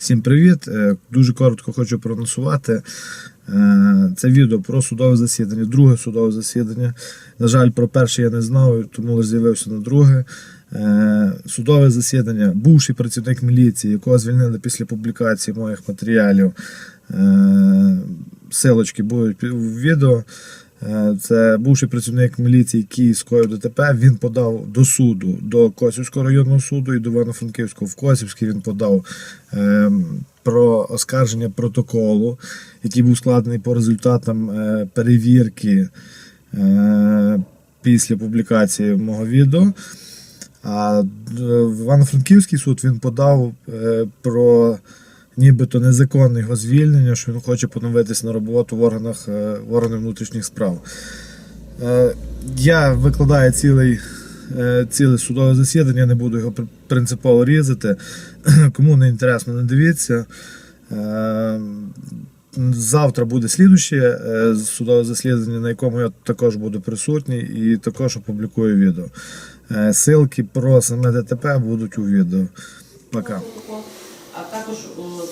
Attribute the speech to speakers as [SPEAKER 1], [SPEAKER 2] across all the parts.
[SPEAKER 1] Всім привіт! Е, Дуже коротко хочу проанонсувати. Е, Це відео про судове засідання, друге судове засідання. На жаль, про перше я не знав, тому з'явився на друге. Е, Судове засідання, бувший працівник міліції, якого звільнили після публікації моїх матеріалів. Силочки будуть в відео. Е, Це бувший працівник міліції Київської ДТП. Він подав до суду до Косівського районного суду і до Івано-Франківського. В Косівський він подав е, про оскарження протоколу, який був складений по результатам е, перевірки е, після публікації мого відео. А в Івано-Франківський суд він подав про нібито незаконне його звільнення, що він хоче поновитися на роботу в органах е, в органах внутрішніх справ. Е, Я викладаю цілий, е, ціле судове засідання, не буду його принципово різати. Кому не інтересно, не дивіться. Завтра буде слідуще судове засідання, на якому я також буду присутній і також опублікую відео. Силки про саме ДТП будуть у відео. Пока.
[SPEAKER 2] Також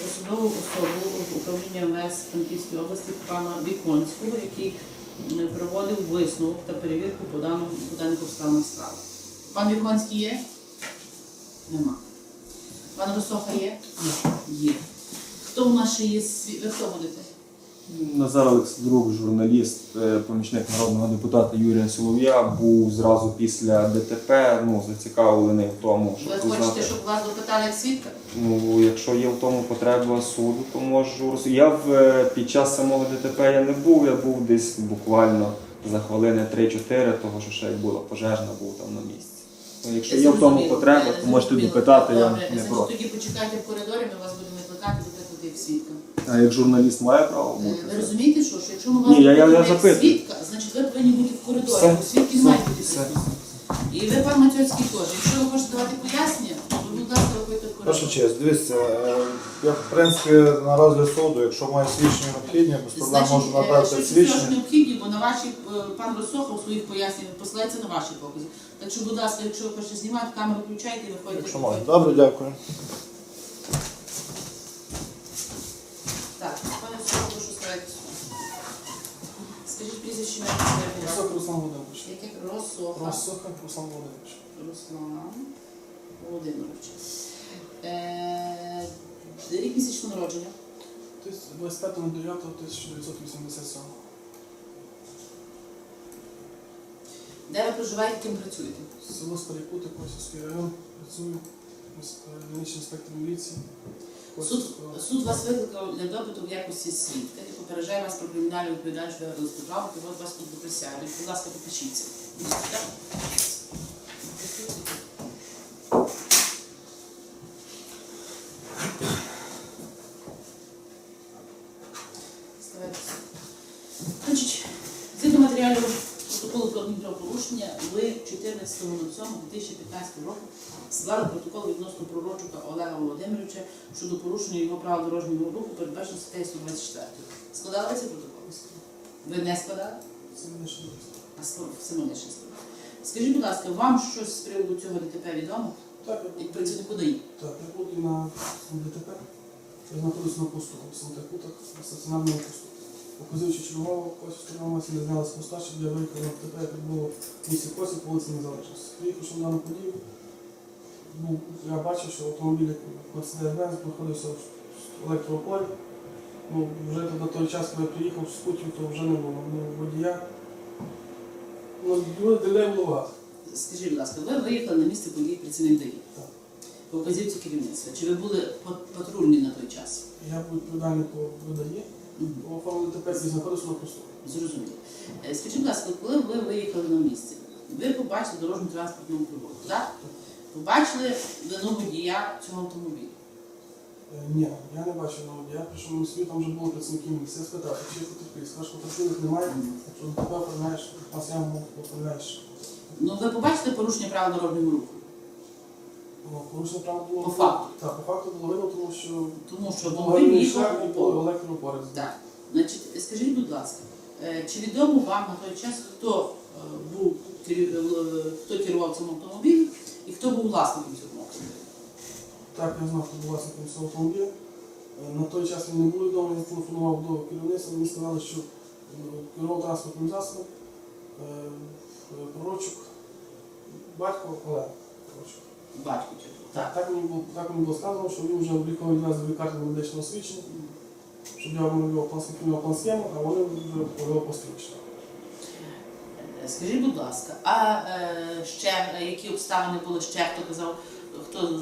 [SPEAKER 2] посадову особу управління МВС Франківської області пана Віконського, який проводив висновок та перевірку по даному по даних обставинах справи. Пан Віконський є? Нема. Пан Росоха є? Є. Хто в нас ще є? Ви хто будете?
[SPEAKER 3] Назар Олександрук, журналіст, е, помічник народного депутата Юрія Солов'я, був зразу після ДТП, ну, зацікавлений в тому, щоб
[SPEAKER 2] Ви хочете,
[SPEAKER 3] узнати.
[SPEAKER 2] щоб вас допитали як свідка?
[SPEAKER 3] Ну, якщо є в тому потреба суду, то можу Я в, е, під час самого ДТП я не був, я був десь буквально за хвилини 3-4, того що ще як була пожежна, був там на місці. Ну, якщо є в тому потреба, то можете допитати, я не проти.
[SPEAKER 2] Тоді почекайте в коридорі, ми вас будемо викликати, допитувати як свідка.
[SPEAKER 3] А як журналіст має право
[SPEAKER 2] Е,
[SPEAKER 3] бути?
[SPEAKER 2] Ви розумієте, що, що якщо ми вас
[SPEAKER 3] Ні, я- я- я
[SPEAKER 2] допитуємо як свідка, значить ви повинні бути в коридорі,
[SPEAKER 3] Все,
[SPEAKER 2] бо свідки не
[SPEAKER 3] все,
[SPEAKER 2] мають бути
[SPEAKER 3] все.
[SPEAKER 2] присутні. І ви, пан Матьоцький, теж. Якщо ви хочете давати пояснення, то будь ласка, виходьте в коридор.
[SPEAKER 1] Ваша честь, дивіться, е, я в принципі на розгляд суду, якщо має свідчення необхідні, без проблем
[SPEAKER 2] Значить,
[SPEAKER 1] можу
[SPEAKER 2] е,
[SPEAKER 1] надати
[SPEAKER 2] що
[SPEAKER 1] свідчення.
[SPEAKER 2] необхідні, бо на ваші, е, пан Росоха у своїх поясненнях посилається на ваші покази. Так що, будь ласка, якщо ви хочете знімати, камеру включайте і виходьте.
[SPEAKER 1] Якщо можна. Добре, дякую.
[SPEAKER 2] Так, пане Росоха, прошу сказати. Скажіть прізвище по батькові.
[SPEAKER 4] Руслан Володимирович.
[SPEAKER 2] Яке Росоха?
[SPEAKER 4] Росоха Руслан Володимирович.
[SPEAKER 2] Руслан Володимирович. Е, рік місячного народження.
[SPEAKER 4] 25.09.1987.
[SPEAKER 2] Де ви проживаєте, ким працюєте?
[SPEAKER 4] Село Старий Кути, Косівський район. Працюю. Дільничний інспектор міліції.
[SPEAKER 2] Суд, суд вас викликав для допиту в якості свідка і попереджає вас про кримінальну відповідальність для розпоправки, от вас тут до присяги. Будь ласка, попишіться. Так? Ставайтеся. Значить, згідно матеріалів протоколу про адмінправопорушення, ви 14.07.2015 року склали протокол відносно пророчука Олега Володимировича щодо порушення його прав дорожнього руху, передбачено статтею 124. Складали ви цей протокол? Ви не складали?
[SPEAKER 4] Це мене ще.
[SPEAKER 2] А складав. Скажіть, будь ласка, вам щось з приводу цього ДТП відомо?
[SPEAKER 4] Так, я
[SPEAKER 2] Як працівнику ДАІ?
[SPEAKER 4] так, я буду на ДТП. Я знаходжусь на посту в Сантакутах, на стаціонарному посту. Указуючи чергового Косівського району, не зняли з поста, щоб я виїхав на ДТП, як було в місті Косів, вулиці Незалежності. Приїхавши на дану подію, ну, я бачив, що автомобіль Mercedes-Benz знаходився в електрополі. Ну, вже на той час, коли я приїхав з путів, то вже не було ну, водія. Ну, людей було багато.
[SPEAKER 2] Скажіть, будь ласка, ви виїхали на місце події працівник ДАІ?
[SPEAKER 4] Так.
[SPEAKER 2] По вказівці керівництва. Чи ви були патрульні на той час?
[SPEAKER 4] Я був відповідальний по видає, По оформленню ДТП на посту.
[SPEAKER 2] Зрозуміло. Е, Скажіть, будь ласка, коли ви виїхали на місце, ви побачили дорожню транспортну пригоду, так? Побачили вину водія цього автомобіля.
[SPEAKER 4] Е, Ні, я не бачив водія, прийшов на світ, там вже були працівники місця. Я спитав, чи є потерпілі. Сказав, що потерпілих немає, якщо оформляєш, нас я оформляєш.
[SPEAKER 2] Ну, ви побачите порушення правил дорожнього руху.
[SPEAKER 4] Ну, порушення права було.
[SPEAKER 2] По факту.
[SPEAKER 4] Так, по факту було видно, тому що
[SPEAKER 2] Тому що
[SPEAKER 4] шлях і
[SPEAKER 2] поле. Так. Значить, скажіть, будь ласка, е, чи відомо вам на той час, хто е, був керів- е, хто керував цим автомобілем і хто був власником цього автомобіля?
[SPEAKER 4] Так, я знав, хто був власником цього автомобіля. Е, На той час він не був відомий, я телефонував до керівництва, мені сказали, що е, керував транспортним засобом е, е, пророчок, батько Олег. Пророчок.
[SPEAKER 2] Батько чи так.
[SPEAKER 4] Так мені було, так мені було сказано, що він вже обліковий в лікарні медичного освічення, щоб я малював план схему, план схему, а вони вже посвідчення.
[SPEAKER 2] Е, Скажіть, будь ласка, а е, ще е, які обставини були ще, хто казав, хто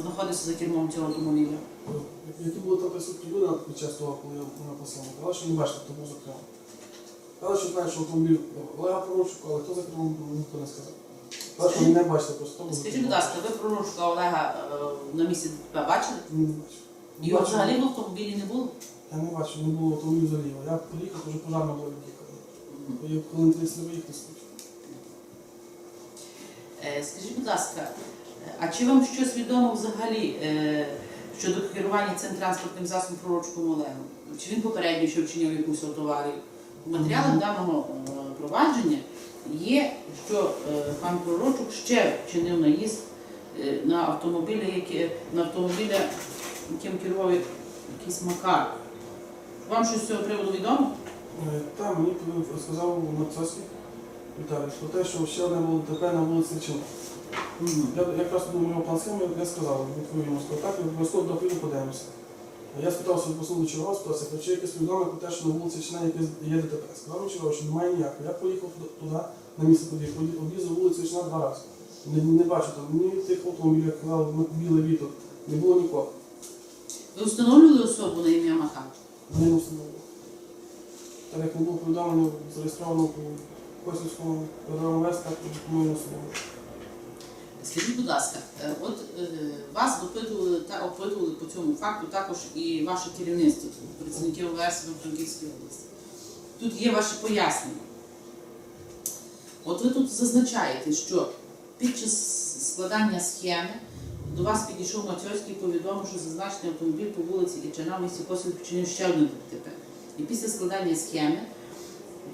[SPEAKER 2] знаходився за кермом цього автомобіля?
[SPEAKER 4] Які були там присутні люди під час того, коли я посилку, казали, що не бачили, хто був за кермом. Казали, що знають, що автомобіль Олега Пророчука, але хто за кермом ніхто не сказав. Не просто
[SPEAKER 2] Скажіть, будь ласка, ви пророчка Олега е, на місці ДТП бачили?
[SPEAKER 4] Ні, не бачив.
[SPEAKER 2] Його взагалі в автомобілі не було?
[SPEAKER 4] Я не бачив, не було автомобілів заліва. Я приїхав, вже пожарна була від'їхала. Я коли 30 не виїхав.
[SPEAKER 2] Е, Скажіть, будь ласка, е, а чи вам щось відомо взагалі е, щодо керування цим транспортним засобом пророчком Олегом? Чи він попередньо ще вчиняв якусь аварію? В матеріалах даного е, провадження є, що е, пан Пророчук ще вчинив наїзд е, на автомобілі, які, на автомобіля, яким керував якийсь Макар. Вам щось з цього приводу відомо?
[SPEAKER 4] Е, Та мені розказав Марцовський Віталій про те, що ще одне було ДТП на вулиці Речина. Я якраз думав пан схему, я сказав, йому сказав, так, обов'язково до піду подивимося. Я спитався у послуги чого, спитався, чи якесь повідомлення про те, що на вулиці Чина є ДТП. Сказав мені Чого, що немає ніякого. Я поїхав туди- на місце події, об'їздив вулицю Чина два рази. Не, не бачу там ні тих автомобілів, як казав, ну, біле віто, не було нікого.
[SPEAKER 2] Ви встановлювали особу на ім'я Макар?
[SPEAKER 4] Не встановили. Так як не було повідомлення зареєстровано по Косівському програму Вест, так ми не встановили.
[SPEAKER 2] Скажіть, будь ласка, е, от е, вас допитували та опитували по цьому факту також і ваше керівництво, працівників ОВС в Франківській області. Тут є ваше пояснення. От ви тут зазначаєте, що під час складання схеми до вас підійшов Матьоський і повідомив, що зазначений автомобіль по вулиці Ічана в місті Косів вчинив ще одне ДТП. І після складання схеми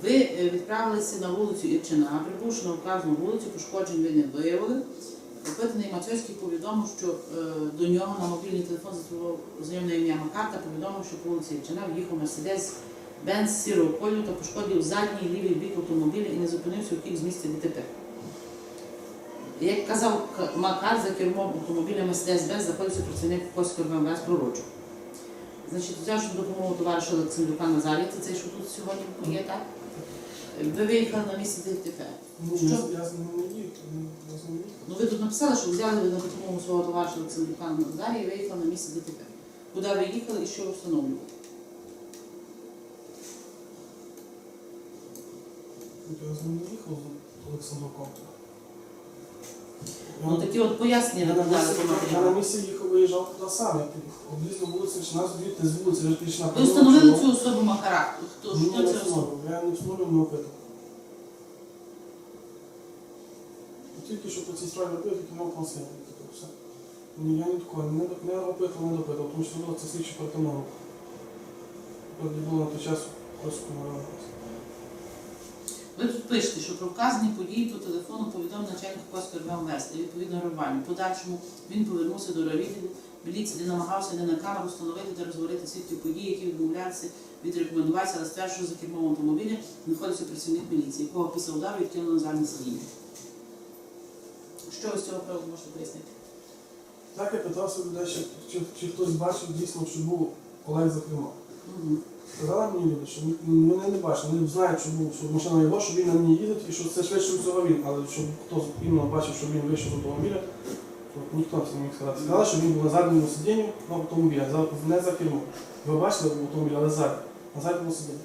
[SPEAKER 2] ви е, відправилися на вулицю Ірчина, прибувши на вказану вулицю, пошкоджень ви не виявили. Опитаний Мацьоський повідомив, що е, до нього на мобільний телефон знайоме ім'я Макар та повідомив, що по вулиці Ірчина в'їхав Мерседес Бенз сірого кольору та пошкодив задній лівий бік автомобіля і не зупинився у з місця ДТП. Як казав Макар, за кермом автомобіля Мерседес Бенз знаходився працівник Коського МВС пророчок. Значить, взявши допомогу товариша Олександрука Назарія, це цей, що тут сьогодні є, так? Ви виїхали на місце ДТП.
[SPEAKER 4] Ну,
[SPEAKER 2] Що?
[SPEAKER 4] я, з ним не їхав, ну, я з ним не їхав.
[SPEAKER 2] Ну ви тут написали, що взяли ви на допомогу свого товариша Олександра Назарія і виїхали на місце ДТП. Куди ви їхали і що ви встановлювали?
[SPEAKER 4] Я з ним не їхав з Олександруком.
[SPEAKER 2] Ну такі от пояснення
[SPEAKER 4] я, на
[SPEAKER 2] по
[SPEAKER 4] я на місці їхав, виїжджав туди сам. Я об'їздив вулицю, чи нас звідти з вулиці вже пішла.
[SPEAKER 2] Ви встановили цю особу Макара? Хто,
[SPEAKER 4] Ні,
[SPEAKER 2] хто
[SPEAKER 4] не
[SPEAKER 2] це особа?
[SPEAKER 4] встановив. Я не встановив, не опитував. Тільки що по цій справі робив, тільки мав консиль. Все. Ні, я ні такого не, не опитував, не допитував, тому що було це слідчі проти мене. Тоді було на той час Косівському району.
[SPEAKER 2] Ви тут пишете, що про вказані події по телефону повідомив начальник Коської РВМВС та відповідно реагування. В подальшому він повернувся до райвідділу міліції, де намагався не на камеру встановити та розговорити свідків подій, які відмовлялися від рекомендувації, але стверджує, що за кермом автомобіля знаходиться працівник міліції, якого після удару відкинули на заднє сидіння. Що ви з цього приводу можете пояснити?
[SPEAKER 4] Так я питався людей, чи, чи, чи хтось бачив дійсно, чи був Олег за кермом.
[SPEAKER 2] Угу.
[SPEAKER 4] Сказали мені люди, що мене не бачили, вони знають, що, був, що машина його, що він на ній їде і що це швидше всього він. Але щоб хто іменно бачив, що він вийшов з автомобіля, то ніхто це не міг сказати. Сказали, що він був на задньому сидінні на автомобілі, не за кермом. Ви бачили в автомобілі, але ззаді, на задньому сидінні.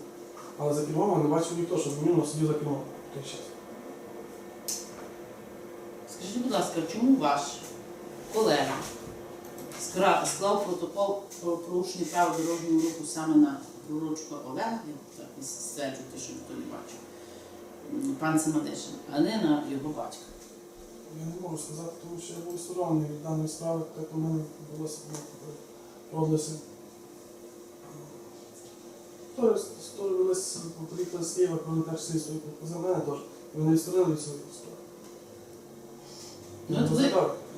[SPEAKER 4] Але за кермом не бачив ніхто, щоб він сидів за кермом в той час.
[SPEAKER 2] Скажіть, будь ласка, чому ваш колега склав протокол про порушення правил дорожнього руху саме на пророчка Олега, як так ви стверджуєте, що ніхто не бачив, пан Самадишин, а не на його батька?
[SPEAKER 4] Я не можу сказати, тому що я був сторонний від даної справи, як у мене булося проводилося. Стори велись, приїхали з Києва, коли теж свої за мене теж. І вони відсторонили від своїх справ.
[SPEAKER 2] Ну, от ви,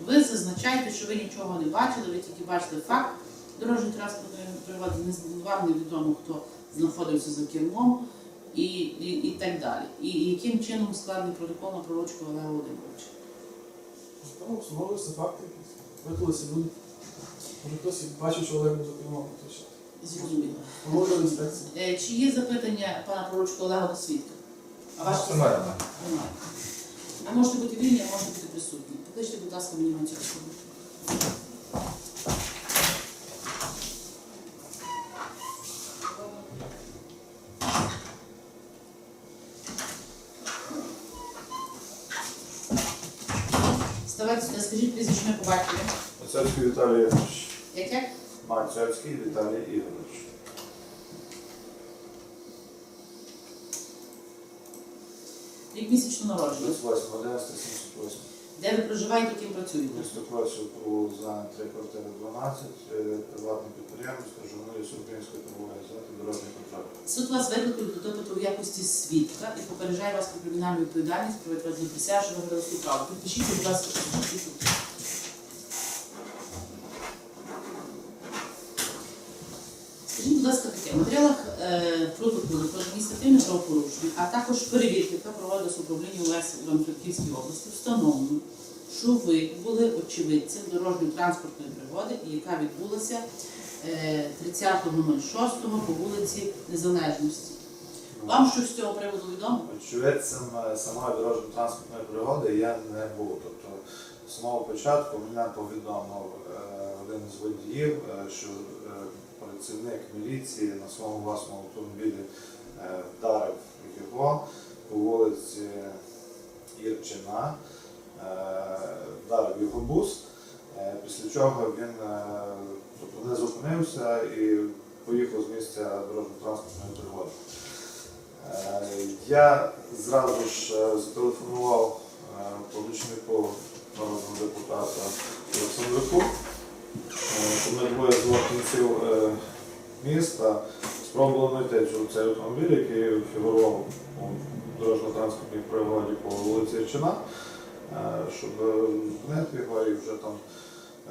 [SPEAKER 2] ви зазначаєте, що ви нічого не бачили, ви тільки бачили факт Дорожній транспортної пригоди не вам невідомо, хто знаходився за кермом і, і, і так далі. І, і яким чином складний протокол на Пророчку Олега Володимировича.
[SPEAKER 4] Там встановлюються факти якісь. Виклалися люди. Може хтось і бачив, що Олег був за кермом.
[SPEAKER 2] Зрозуміло.
[SPEAKER 4] Інспекції.
[SPEAKER 2] Е, Чи є запитання пана Пророчка Олега до свідка? А ваш
[SPEAKER 1] Немає.
[SPEAKER 2] Немає. Ви можете бути вільні, а можете бути присутні. Покличте, будь ласка, мені на цю особу. Ставайте сюди, по.
[SPEAKER 1] Мацевський Віталій Ігорович.
[SPEAKER 2] Як як?
[SPEAKER 1] Мацевський Віталій Ігорович.
[SPEAKER 2] Рік місячно народження.
[SPEAKER 1] 38, 11, 78.
[SPEAKER 2] Де ви проживаєте, ким працюєте?
[SPEAKER 1] Місто за 3 квартири 12, е, приватне підприємство, журналіст Української торгової газети, дорожній контракт.
[SPEAKER 2] Суд вас викликав до допиту в якості свідка і попереджає вас про кримінальну відповідальність про відповідні присяжного видавську право. Підпишіть, будь ласка, що Скажіть, будь ласка, таке, в матеріалах е, протоколу про адміністративне правопорушення, а також перевірки, яка проводилася управління УВС у Івано-Франківській області, встановлено, що ви були очевидцем дорожньо-транспортної пригоди, яка відбулася е, 30.06 по вулиці Незалежності. Вам щось з цього приводу відомо?
[SPEAKER 1] Очевидцем е, самої дорожньо-транспортної пригоди я не був. Тобто з самого початку мене повідомив е, один з водіїв, е, що е, працівник міліції на своєму власному автомобілі е, вдарив його по вулиці Ірчина, е, вдарив його бус, е, після чого він тобто, не зупинився і поїхав з місця дорожньо-транспортної пригоди. Я зразу ж зателефонував помічнику народного депутата Олександруку. Е, то Ми двоє з двох кінців е, міста спробували знайти цей автомобіль, який фігурував у дорожньо-транспортній пригоді по вулиці Рчина, е, щоб зупинити його і вже там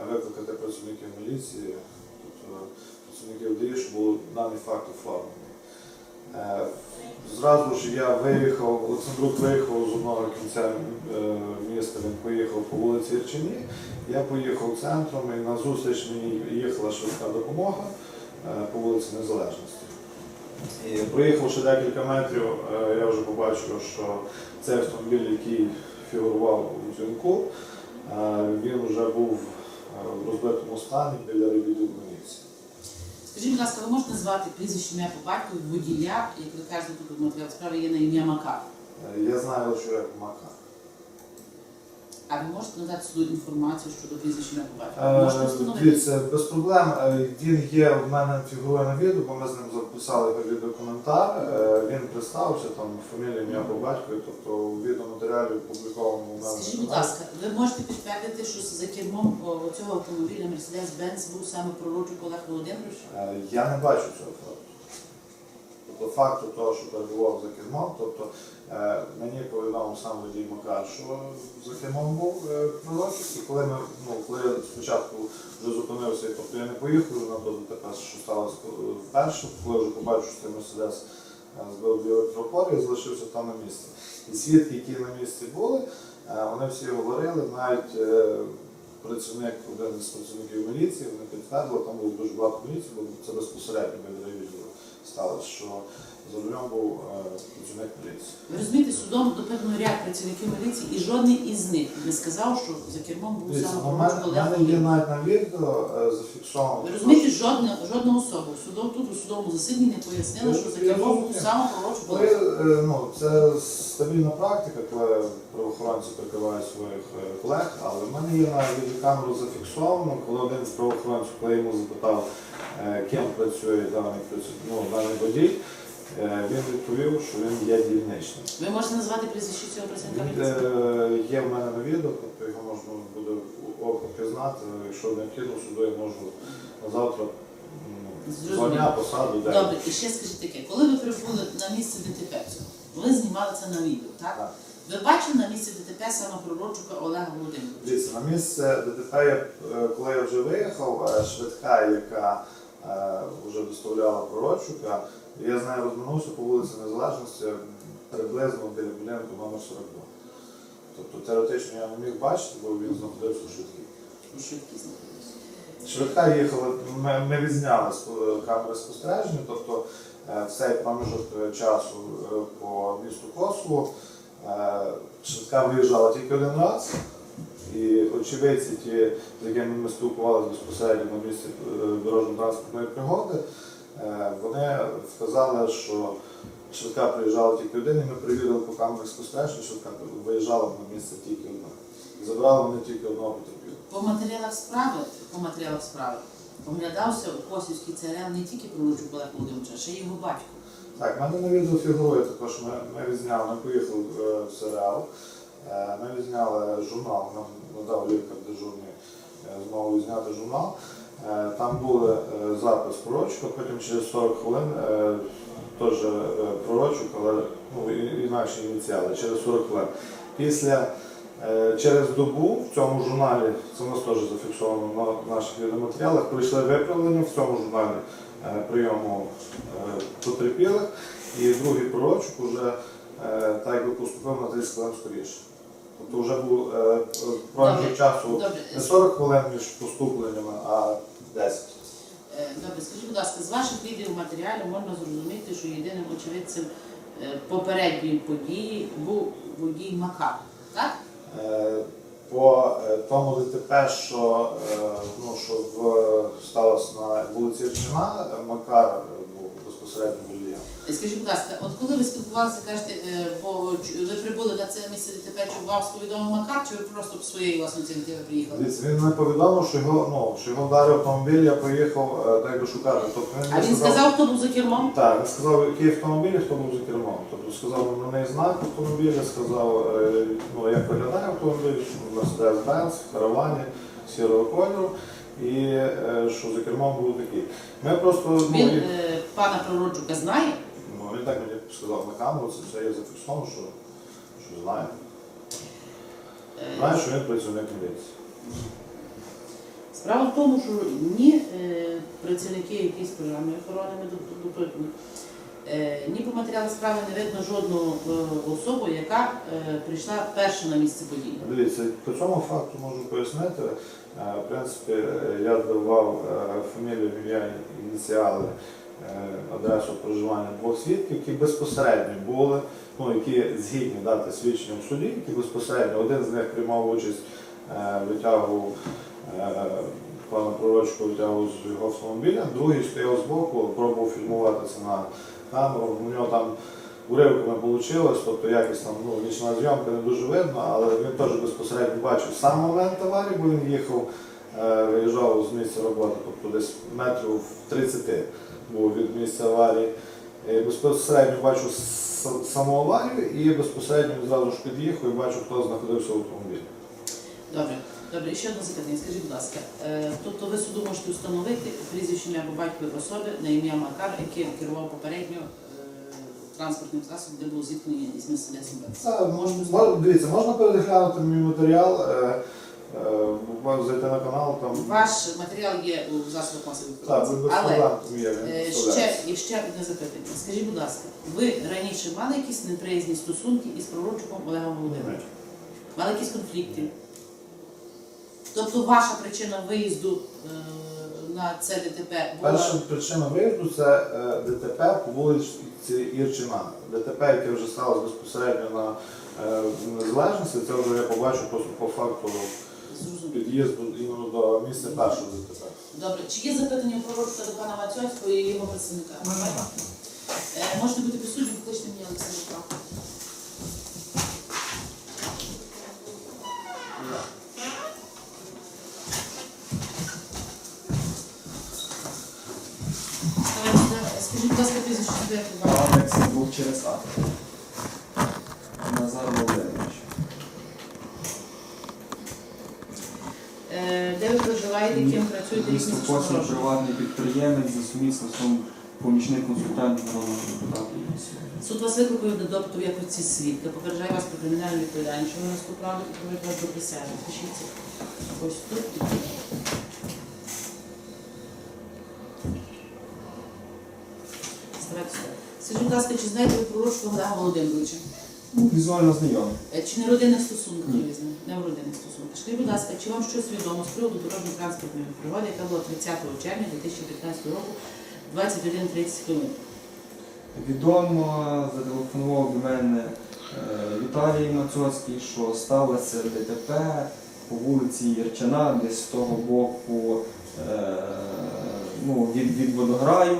[SPEAKER 1] е, викликати працівників міліції, тобто працівників ДІ, щоб було даний факт оформлений. Е, Зразу ж я виїхав, Олександрук виїхав з одного кінця е, міста, він поїхав по вулиці Ірчині. Я поїхав центром і на зустріч мені їхала швидка допомога е, по вулиці Незалежності. І проїхавши декілька метрів, е, я вже побачив, що цей автомобіль, який фігурував у дзвінку, е, він вже був е, в розбитому стані біля ревіду міліції.
[SPEAKER 2] Скажіть, будь ласка, ви можете назвати прізвище ім'я по батькові водія, як ви кажете, тут у матеріал справи є на ім'я Макар.
[SPEAKER 1] Е, Я знаю, що як Мака.
[SPEAKER 2] А ви можете надати суду інформацію щодо прізвища ім'я? Можете
[SPEAKER 1] Е,
[SPEAKER 2] встановити?
[SPEAKER 1] Дивіться, без проблем. Е, Він є в мене фігурує на відео, бо ми з ним записали його відеокоментар. Е, Він представився там фамілія, ім'я по батькові, тобто у відеоматеріалі опублікованому у мене.
[SPEAKER 2] Скажіть, будь ласка, ви можете підтвердити, що за кермом о, цього автомобіля Mercedes-Benz був саме пророчок Олег Володимирович?
[SPEAKER 1] Е, Я не бачу цього факту. Тобто факту того, що перебував за кермом, тобто мені повідомив сам водій Макар, що за кермом був е, пророчок, і коли ми, ну, коли я спочатку вже зупинився, тобто я не поїхав вже на до ДТП, що сталося вперше, коли вже побачив, що цей Мерседес е, збив білий тротуар, я залишився там на місці. І свідки, які на місці були, е, вони всі говорили, навіть е, працівник, один з працівників міліції, вони підтвердили, там було дуже багато міліції, бо це безпосередньо біля відділу сталося, що за рулем був е, працівник міліції.
[SPEAKER 2] Ви розумієте, судом допитано ряд працівників міліції, і жодний із них не сказав, що за кермом був
[SPEAKER 1] Дивіться,
[SPEAKER 2] саме
[SPEAKER 1] у мене, в
[SPEAKER 2] Олег
[SPEAKER 1] мене є
[SPEAKER 2] Володимирович.
[SPEAKER 1] навіть на відео е, зафіксовано.
[SPEAKER 2] Ви розумієте, жодна, жодна особа в судов, тут у судовому засіданні не пояснила, що за
[SPEAKER 1] Я
[SPEAKER 2] кермом був
[SPEAKER 1] розумію.
[SPEAKER 2] саме пророчок
[SPEAKER 1] Коли, е, ну, це стабільна практика, коли правоохоронці прикривають своїх е, колег, але в мене є на відеокамеру зафіксовано, коли один з правоохоронців, коли йому запитав, е, ким працює даний, працю- ну, даний водій, е, він відповів, що він є дільничним.
[SPEAKER 2] Ви можете назвати прізвище цього працівника
[SPEAKER 1] Він
[SPEAKER 2] міліції?
[SPEAKER 1] е, є в мене на відео, тобто його можна буде око пізнати. Якщо необхідно суду, я можу на завтра м,
[SPEAKER 2] Зрозуміло.
[SPEAKER 1] звання, посаду, де.
[SPEAKER 2] Добре, і ще скажіть таке, коли ви прибули на місце ДТП, цього, ви знімали це на відео, так?
[SPEAKER 1] Так.
[SPEAKER 2] Ви бачили на місці ДТП саме Пророчука Олега Володимировича?
[SPEAKER 1] Дивіться, на місце ДТП, я, е, коли я вже виїхав, е, швидка, яка е, вже доставляла Пророчука, я з нею розминувся по вулиці Незалежності приблизно біля будинку номер 42. Тобто теоретично я не міг бачити, бо він знаходився у швидкій.
[SPEAKER 2] У швидкість знаходився.
[SPEAKER 1] Швидка їхала, ми, ми відзняли камери спостереження, тобто е, в цей проміжок е, часу е, по місту Косово швидка виїжджала тільки один раз. І очевидці, ті, з якими ми спілкувалися безпосередньо на місці дорожньо-транспортної пригоди, вони вказали, що швидка приїжджала тільки один, і ми перевірили по камерах спостереження, швидка виїжджала на місце тільки одна. Забрали вони тільки одного потерпілого.
[SPEAKER 2] По матеріалах справи, по матеріалах справи, оглядався Косівський ЦРЛ не тільки Пророчук Олег Володимирович, а ще й його батько.
[SPEAKER 1] Так, в мене на відео фігурує також. Ми, ми відзняли, ми поїхали е, в серіал. Е, Ми відзняли журнал, нам надав лікар дежурний е, змогу відзняти журнал. Е, Там були е, запис пророчка, потім через 40 хвилин е, теж пророчок, але ну, і- інакші ініціали, через 40 хвилин. Після через добу в цьому журналі, це у нас теж зафіксовано на наших відеоматеріалах, прийшли виправлення в цьому журналі прийому потерпілих, і другий пророчок вже так якби поступив на 30 хвилин скоріше. Тобто вже був проміжок часу не 40 хвилин між поступленнями, а 10.
[SPEAKER 2] Е, Добре, скажіть, будь ласка, з ваших відеоматеріалів можна зрозуміти, що єдиним очевидцем е, попередньої події був водій Макар. Так?
[SPEAKER 1] Е, По тому ДТП, що, ну, що в, сталося на вулиці Рчина, Макар був безпосередньо
[SPEAKER 2] Скажіть, будь ласка, от коли ви спілкувалися, кажете, е, бо ви прибули на це місце ДТП, чи вам повідомив Макар, чи ви просто по своєї власної ініціативи приїхали?
[SPEAKER 1] Він не повідомив, що його, ну, що його вдарив автомобіль, я поїхав е, так якби шукати. Тобто він
[SPEAKER 2] А він сказав, хто був за кермом?
[SPEAKER 1] Так, він сказав, який автомобіль, хто був за кермом. Тобто сказав номерний знак автомобіля, сказав, е, ну, як виглядає автомобіль, Mercedes-Benz, в каравані, сірого кольору, і е, що за кермом був такий. Ми просто, ну, і-
[SPEAKER 2] е, пана Пророчука знає?
[SPEAKER 1] Ну, він так мені сказав на камеру, це все є зафіксовано, що, що знає.
[SPEAKER 2] Е,
[SPEAKER 1] Знає, що він працівник міліції.
[SPEAKER 2] Справа в тому, що ні е, працівники якісь державної охорони ми доп- допитуємо, е, ні по матеріалу справи не видно жодну е, особу, яка е, прийшла перша на місце події.
[SPEAKER 1] Дивіться, по цьому факту можу пояснити. Е, В принципі, е, я давав е, фамілію, ім'я, ініціали, адресу проживання двох свідків, які безпосередньо були, ну, які згідні дати свідчення в суді, які безпосередньо один з них приймав участь, е, витягував е, пана Пророчку, витягував з його автомобіля, другий стояв збоку, пробував фільмувати це на камеру. У нього там уривками вийшло, тобто якось там ну, нічна зйомка не дуже видно, але він теж безпосередньо бачив сам момент аварії, бо він їхав, е, виїжджав з місця роботи, тобто десь метрів в 30 був від місця аварії. Безпосередньо бачив с- саму аварію і безпосередньо зразу ж під'їхав і бачив, хто знаходився в автомобілі.
[SPEAKER 2] Добре, добре, і ще одне запитання. Скажіть, будь ласка, е, тобто ви суду можете встановити прізвище або батькові особи на ім'я Макар, який керував попередньо е, транспортним засобом, де було зіткнення із.
[SPEAKER 1] Це дивіться, можна переглянути мій матеріал, е, е, буквально зайти на канал, там
[SPEAKER 2] Ваш матеріал є у засобах масової інформації.
[SPEAKER 1] без
[SPEAKER 2] Але Е. Ще, і ще одне запитання. Скажіть, будь ласка, ви раніше мали якісь неприязні стосунки із пророчиком Олегом Володимировичем? Мали якісь конфлікти? Тобто ваша причина виїзду е, на це ДТП була
[SPEAKER 1] Перша причина виїзду це е, ДТП по вулиці Ірчина. ДТП, яке вже сталося безпосередньо на е, незалежності, це вже я побачив просто по факту. Під'їзду іменно до місця першого ДТП.
[SPEAKER 2] Добре, чи є запитання у пророчка до пана Мацьоцького і його представника? Е, Можете бути присутні, покличте мені Олександра. Скажіть, будь ласка, прізвище як ви?
[SPEAKER 3] Алекс був через А. Назар Володимирович.
[SPEAKER 2] Е, Де ви проживаєте, ким працюєте,
[SPEAKER 3] Місто Косів приватний підприємець за сумісництвом помічник консультант народного депутата.
[SPEAKER 2] Суд вас викликав до допиту як оці свідка. Попереджаю вас про кримінальну відповідальність, що ви нас поправду і вас до присяги. Пишіться. Ось тут. Скажіть, будь ласка, чи знаєте ви пророчку Олега Володимировича?
[SPEAKER 3] Ну, візуально знайомий.
[SPEAKER 2] Е, Чи не родинних стосунках
[SPEAKER 3] Ні.
[SPEAKER 2] ви з ним? Не в родинних стосунках. Скажіть, будь ласка, чи вам щось відомо з приводу дорожньо-транспортної пригоди, яка була 30 червня 2015 року 21.30 хвилин?
[SPEAKER 3] Відомо зателефонував до мене е, Віталій Мацоцький, що сталося ДТП по вулиці Єрчана, десь з того боку е, ну, від, від водограю.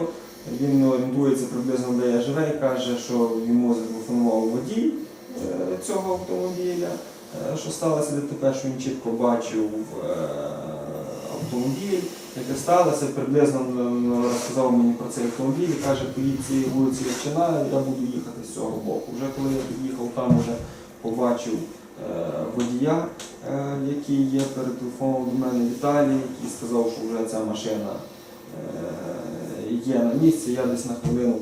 [SPEAKER 3] Він орієнтується приблизно, де я живе, і каже, що йому зателефонував водій цього автомобіля, е, що сталося ДТП, що він чітко бачив е, автомобіль, яке сталося, приблизно розказав мені про цей автомобіль і каже, поліції вулиці Ячина, я буду їхати з цього боку. Вже коли я під'їхав, там вже побачив е, водія, е, який є, перетелефонував до мене Віталій, який сказав, що вже ця машина е, є на місці. Я десь на хвилину,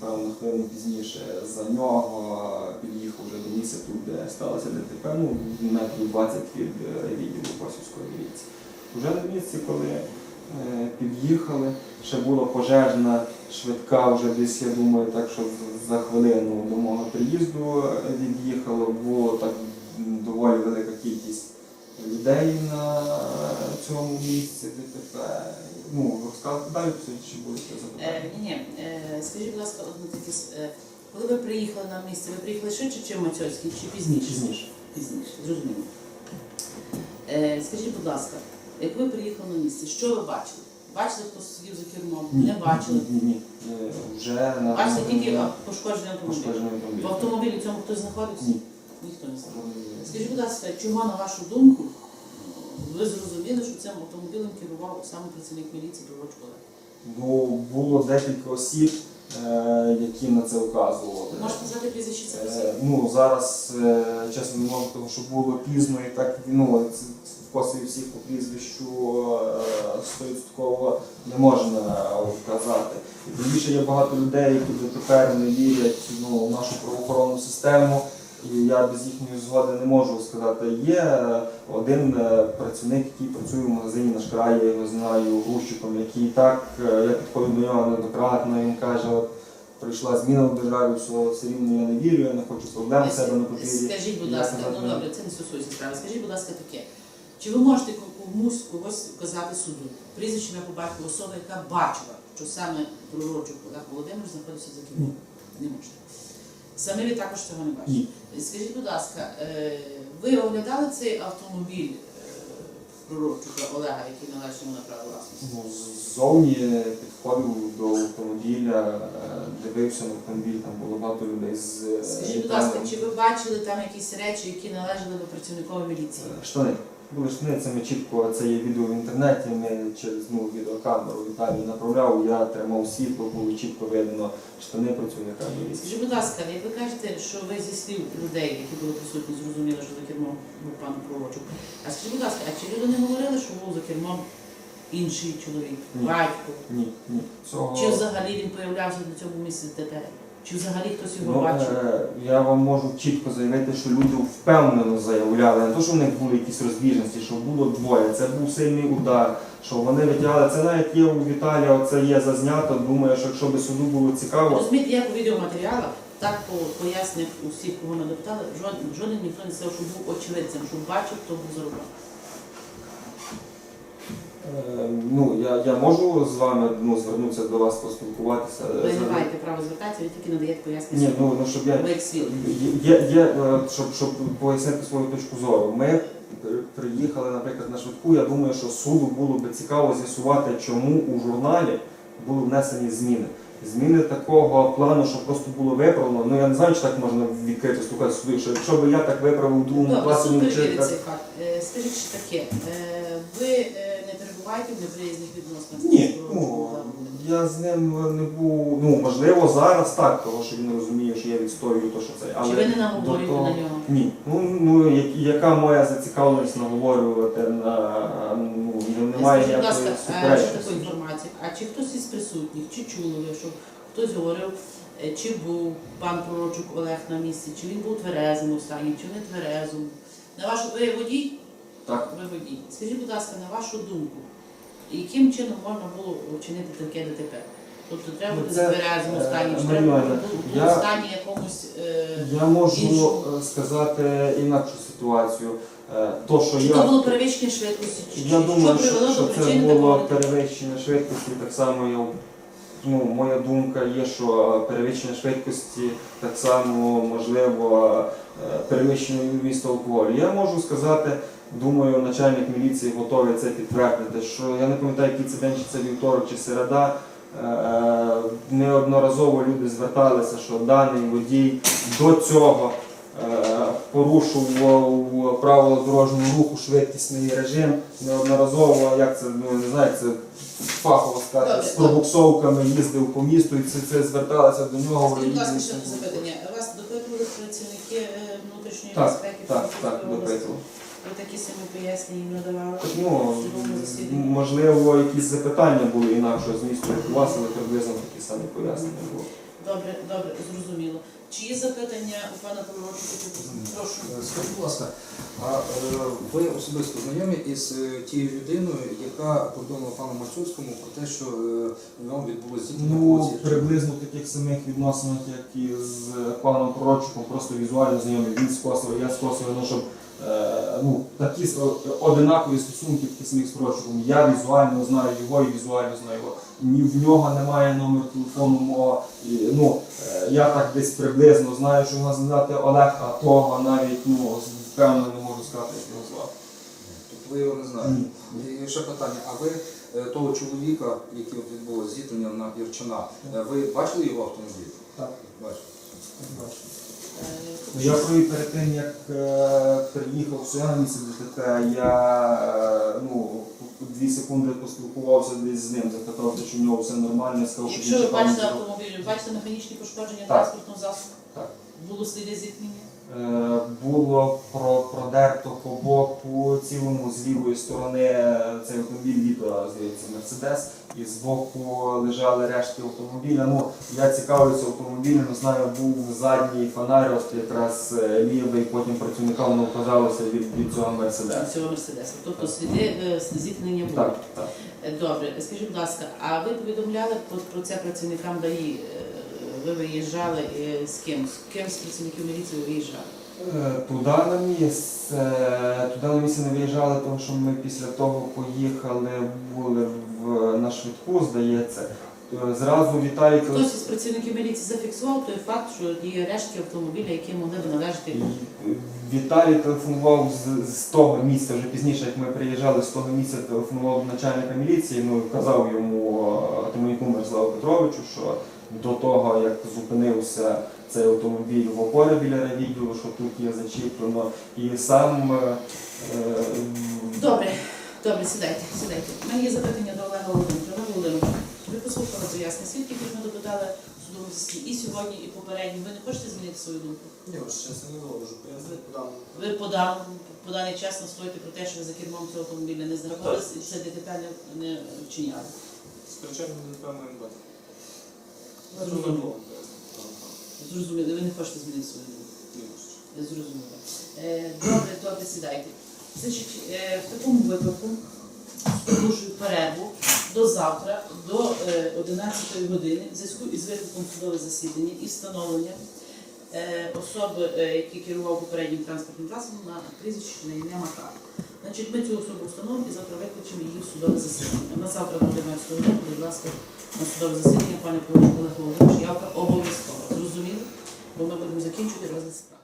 [SPEAKER 3] певно, на хвилину пізніше за нього під'їхав вже до місця тут, де сталося ДТП, ну, метрів 20 від е, відділу Косівської міліції. Вже на місці, коли е, під'їхали, ще була пожежна, швидка, вже десь, я думаю, так що за хвилину до мого приїзду е, від'їхало, було так доволі велика кількість людей на цьому місці ДТП. Ну, розказати далі, чи будете запитати?
[SPEAKER 2] ні, ні. Е, скажіть, будь ласка, одне таке. коли ви приїхали на місце, ви приїхали швидше, чи Мацьоцький, чи пізніше?
[SPEAKER 3] Пізніше.
[SPEAKER 2] Пізніше, зрозуміло. Е, скажіть, будь ласка, як ви приїхали на місце, що ви бачили? Бачили, хто сидів за кермом? Не бачили.
[SPEAKER 3] Ні, ні. Е, Вже на
[SPEAKER 2] Бачили тільки
[SPEAKER 3] на-
[SPEAKER 2] а, пошкоджений автомобіль. В
[SPEAKER 3] автомобіль.
[SPEAKER 2] автомобілі цьому хтось знаходився?
[SPEAKER 3] Ні.
[SPEAKER 2] Ніхто не знаходився. Скажіть, будь ласка, чого, на вашу думку, ви зрозуміли, що цим автомобілем керував саме працівник міліції Дорогоч Олег?
[SPEAKER 3] Ну, було декілька осіб, е, які на це вказували.
[SPEAKER 2] Можете назвати прізвище це
[SPEAKER 3] Е. Ну, зараз, е, чесно не можу, тому що було пізно і так, ну, це- це в косові всіх по прізвищу е, стовідсотково не можна вказати. І тим більше є багато людей, які дотепер не вірять ну, в нашу правоохоронну систему. І я без їхньої згоди не можу сказати. Є е, один е, працівник, який працює в магазині наш край, я його знаю грузчиком, який так, е, я підходжу до нього неоднократно, він каже, от прийшла зміна в державі, все, все рівно я не вірю, я не хочу проблем себе на подвір'ї.
[SPEAKER 2] Скажіть, будь ласка, ну добре, це не стосується справи. Скажіть, будь ласка, таке. Чи ви можете комусь когось вказати суду? Прізвище ім'я по батьку особи, яка бачила, що саме пророчок Олег Володимир знаходився за кермом? Не можете. Самі ви також цього не бачите.
[SPEAKER 3] Ні.
[SPEAKER 2] Скажіть, будь ласка, е, ви оглядали цей автомобіль е, пророчука Олега, який належить йому на право власності?
[SPEAKER 3] Ну, ззовні підходив до автомобіля, е, дивився на автомобіль, там було багато людей з
[SPEAKER 2] Скажіть, будь ласка, чи ви бачили там якісь речі, які належали до працівникової міліції?
[SPEAKER 3] Е, штани. Були штани, це ми чітко, це є відео в інтернеті, ми через ну, відеокамеру Віталій направляв, я тримав світло, було чітко видно штани працівника міліції.
[SPEAKER 2] Скажіть, будь ласка, як ви кажете, що ви зі слів людей, які були присутні, зрозуміли, що за кермом був пан Пророчук. А скажіть, будь ласка, а чи люди не говорили, що був за кермом інший чоловік,
[SPEAKER 3] Ні.
[SPEAKER 2] батько?
[SPEAKER 3] Ні, ні. Цього...
[SPEAKER 2] Чи взагалі він появлявся на цьому місці ДТП? Чи взагалі хтось його
[SPEAKER 3] Ну,
[SPEAKER 2] бачив?
[SPEAKER 3] е, я вам можу чітко заявити, що люди впевнено заявляли, не то, що в них були якісь розбіжності, що було двоє, це був сильний удар, що вони витягали. Це навіть є у Віталія, це є зазнято. Думаю, що якщо би суду було цікаво,
[SPEAKER 2] Розумієте, як у відеоматеріалах, так по поясненнях усіх, кого ми допитали, жоден, жоден ніхто не сказав, що був очевидцем, що бачив, хто був за рулем.
[SPEAKER 3] Е, ну я, я можу з вами ну, звернутися до вас, поспілкуватися.
[SPEAKER 2] Ви не маєте права звертатися, ви тільки надаєте пояснення.
[SPEAKER 3] Ні, ну, ну щоб я. Є, є е, щоб, щоб пояснити свою точку зору. Ми приїхали, наприклад, на швидку. Я думаю, що суду було би цікаво з'ясувати, чому у журналі були внесені зміни. Зміни такого плану, що просто було виправлено. Ну я не знаю, чи так можна відкрито слухати суду, що якщо б я так виправив у другому класі, не.
[SPEAKER 2] Е, Скажіть таке, е, ви не перебуваєте в неприязних відносинах?
[SPEAKER 3] Ні, ну я з ним не був. Ну можливо, зараз так, тому що він розуміє, що я відстоюю то, що це. Але
[SPEAKER 2] Чи ви не
[SPEAKER 3] до
[SPEAKER 2] наговорюєте
[SPEAKER 3] того-
[SPEAKER 2] на нього?
[SPEAKER 3] Ні. Ну, ну яка моя зацікавленість наговорювати на ну, немає
[SPEAKER 2] Скажіть, будь ласка,
[SPEAKER 3] ніякої
[SPEAKER 2] е,
[SPEAKER 3] суперечності.
[SPEAKER 2] інформацію. А чи хтось із присутніх, чи чули ви, що хтось говорив, е, чи був пан Пророчук Олег на місці, чи він був тверезим у стані, чи не тверезим. На вашу ви водій?
[SPEAKER 3] Так.
[SPEAKER 2] Ви водій. Скажіть, будь ласка, на вашу думку, яким чином можна було вчинити таке ДТП? Тобто треба
[SPEAKER 3] Ну,
[SPEAKER 2] бути
[SPEAKER 3] це,
[SPEAKER 2] тверезим у стані, чи треба
[SPEAKER 3] Мар'яна,
[SPEAKER 2] бути
[SPEAKER 3] я-
[SPEAKER 2] стані якомусь. е,
[SPEAKER 3] Я можу е, сказати інакшу ситуацію. Е, То, що
[SPEAKER 2] Чи
[SPEAKER 3] я
[SPEAKER 2] то було перевищення швидкості, чи,
[SPEAKER 3] Я думаю,
[SPEAKER 2] що привело
[SPEAKER 3] що,
[SPEAKER 2] до
[SPEAKER 3] що це
[SPEAKER 2] причини
[SPEAKER 3] було
[SPEAKER 2] такого?
[SPEAKER 3] перевищення швидкості. Так само я, ну, моя думка є, що перевищення швидкості так само можливо е, перевищення вмісту алкоголю. Я можу сказати, думаю, начальник міліції готовий це підтвердити, що я не пам'ятаю, який це день, чи це вівторок, чи середа. е, Неодноразово люди зверталися, що даний водій до цього е, порушував правила дорожнього руху, швидкісний режим. Неодноразово, як це ну не знаю, це фахово сказати, з пробуксовками їздив по місту і це, це зверталися до нього.
[SPEAKER 2] Скажіть, будь ласка, ще запитання. Вас допитували працівники е, внутрішньої
[SPEAKER 3] Так,
[SPEAKER 2] безпеки
[SPEAKER 3] Так, так,
[SPEAKER 2] Франківської області? Ви такі самі пояснення їм надавали
[SPEAKER 3] Так, ну, можливо, якісь запитання були інакшого змісту як у вас, але приблизно такі самі пояснення було.
[SPEAKER 2] Добре, добре, зрозуміло. Чи є запитання у пана Пророчука? Прошу.
[SPEAKER 5] Е, Скажіть, будь ласка, а е, ви особисто знайомі із е, тією людиною, яка повідомила пану Мацьовському про те, що у нього відбулося зіткнення
[SPEAKER 3] Ну, приблизно в таких самих відносинах, як і з паном Пророчуком, просто візуально знайомий. Він з Косова, я з Косова, ну, щоб ну, такі одинакові стосунки такі самих з Я візуально знаю його і візуально знаю його. Ні в нього немає номер телефону мого. І, ну, е, я так десь приблизно знаю, що його звати Олег, а того навіть ну, впевнено не можу сказати, як його звати.
[SPEAKER 5] Тобто ви його не знаєте. І ще питання, а ви е, того чоловіка, який відбулося зіткнення на Ірчина, е, ви бачили його автомобіль?
[SPEAKER 3] Так.
[SPEAKER 5] Бачили.
[SPEAKER 2] Е,
[SPEAKER 3] Я про перед тим, як е, приїхав сюди місце ДТП, я е, ну, дві секунди поспілкувався десь з ним, запитав, чи в нього все нормально, сказав, що
[SPEAKER 2] Якщо ви бачите автомобіль, бачите механічні пошкодження
[SPEAKER 3] Так.
[SPEAKER 2] транспортного засобу?
[SPEAKER 3] Так.
[SPEAKER 2] Було сліди зіткнення?
[SPEAKER 3] Е, Було про, продерто по боку цілому з лівої сторони е, цей автомобіль відео, здається, Мерседес, і з боку лежали рештки автомобіля. Ну, я цікавлюся автомобілем, знаю, був задній фонарь, от якраз е, лівий, потім працівникам воно вказалося від, від цього Мерседеса.
[SPEAKER 2] Цього Мерседеса. Тобто сліди зіткнення були?
[SPEAKER 3] Так, так.
[SPEAKER 2] Добре, скажіть, будь ласка, а ви повідомляли про це працівникам ДАІ? Е, Ви виїжджали е, з ким? З ким з працівників міліції ви виїжджали?
[SPEAKER 3] Е, Туди на місце, е, туди на місце не виїжджали, тому що ми після того поїхали, були в, на швидку, здається. Е, Зразу Віталій.
[SPEAKER 2] Хтось із працівників міліції зафіксував той факт, що є рештки автомобіля, які могли б належати.
[SPEAKER 3] Віталій телефонував з, з того місця, вже пізніше, як ми приїжджали, з того місця телефонував до начальника міліції, ну казав йому е, Мирославу Петровичу, що до того, як зупинився цей автомобіль в опорі біля ревідділу, що тут є зачіплено, і сам е, е,
[SPEAKER 2] Добре, добре, сідайте, сідайте. У мене є запитання до Олега Володимировича. Олег Володимирович, ви послухали пояснення свідків, які ми допитали в судовому засіданні і сьогодні, і попередньо. Ви не хочете змінити свою думку?
[SPEAKER 4] Ні, ось не довожу. Я подам.
[SPEAKER 2] Ви по, дан- час настоїте про те, що ви за кермом цього автомобіля не знаходились і це ДТП не, не вчиняли.
[SPEAKER 4] Напевно, не бачу.
[SPEAKER 2] Зрозуміло. Зрозуміло, ви не хочете змінити свою думку. Я зрозуміла. Е, добре, добре, сідайте. Значить, е, в такому випадку оголошую перерву до завтра, до е, 11 години, в зв'язку із викликом судове засідання і встановлення е, особи, е, який керував попереднім транспортним засобом на прізвище на ім'я Макар. Значить, ми цю особу встановимо і завтра викличемо її в судове засідання. На завтра 11 годину, будь ласка, на судове засідання, пане Олег Володимирович, явка обов'язково. Зрозуміло? Бо ми будемо закінчувати розгляд справи.